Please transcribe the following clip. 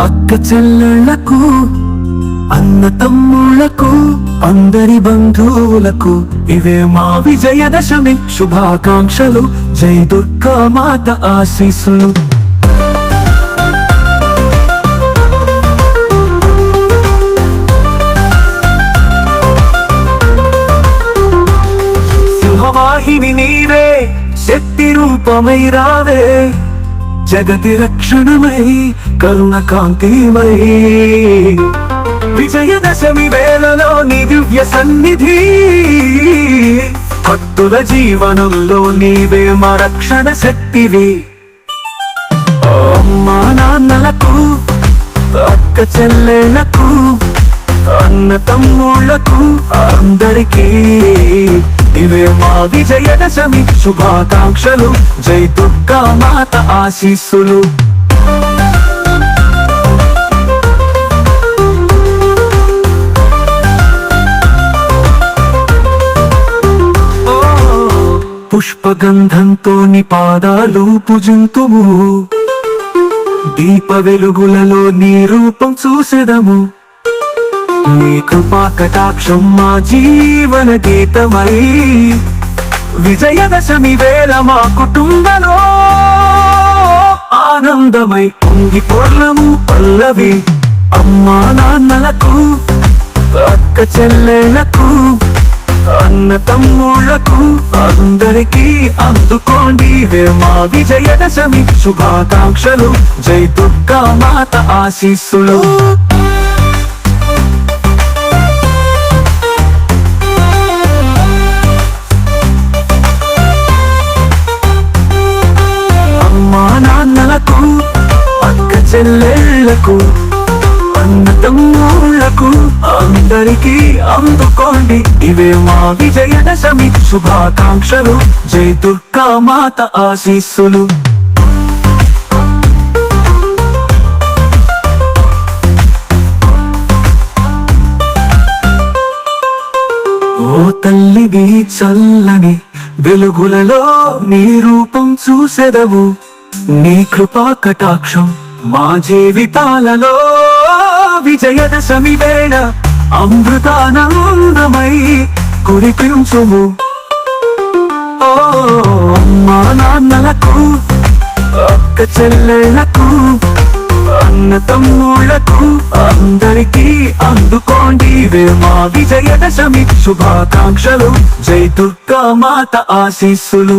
అక్క చెల్లెళ్ళకు అన్న తమ్ముళ్ళకు అందరి బంధువులకు ఇవే మా విజయదశమి శుభాకాంక్షలు. జై దుర్గా మాత ఆశీస్సులు. సింహవాహిని నీవే శక్తి రూపమై రావే. జగతి రక్షణమై కరుణ కాంతిమై విజయదశమి వేళలో నీ దివ్య సన్నిధి. భక్తుల జీవనంలో నీవే మా రక్షణ శక్తివి. అమ్మా నాన్నలకు అక్క చెల్లెలకు అన్న తమ్ముళ్ళకు అందరికీ ఇవే మా విజయదశమి శుభాకాంక్షలు. జై మాత ఆశీస్సులు. పుష్పగంధంతో నీ పాదాలు పూజింతుము. దీప వెలుగులలో నీ రూపం చూసెదము. నీ కృపా కటాక్షం మా జీవన గీతమై విజయదశమి వేళ మా కుటుంబలో ఆనందమై పొంగి పొర్లము పల్లవి అమ్మా నాన్నలకు అక్క చెల్లెళ్ళకు అన్న తమ్ముళ్ళకు అందరికీ అందుకోండి వే మా విజయదశమి శుభాకాంక్షలు. జై దుర్గా మాత ఆశీస్సులు. పిల్లలకు అన్న తమ్ముళ్ళకు అందరికీ అందుకోండి. ఇవే మా విజయదశమి శుభాకాంక్షలు. జై దుర్గా మాత ఆశీస్సులు. ఓ తల్లివి చల్లని వెలుగులలో నీ రూపం చూసెదవు. నీ కృపా కటాక్షం మా జీవితాలలో విజయదశమి వేళ అమృతానందమై కురిపించుము. అమ్మా నాన్నలకు అక్క చెల్లెళ్ళకు అన్న తమ్ముళ్ళకు అందరికీ అందుకోండి మా విజయదశమి శుభాకాంక్షలు. జై దుర్గా మాత ఆశీస్సులు.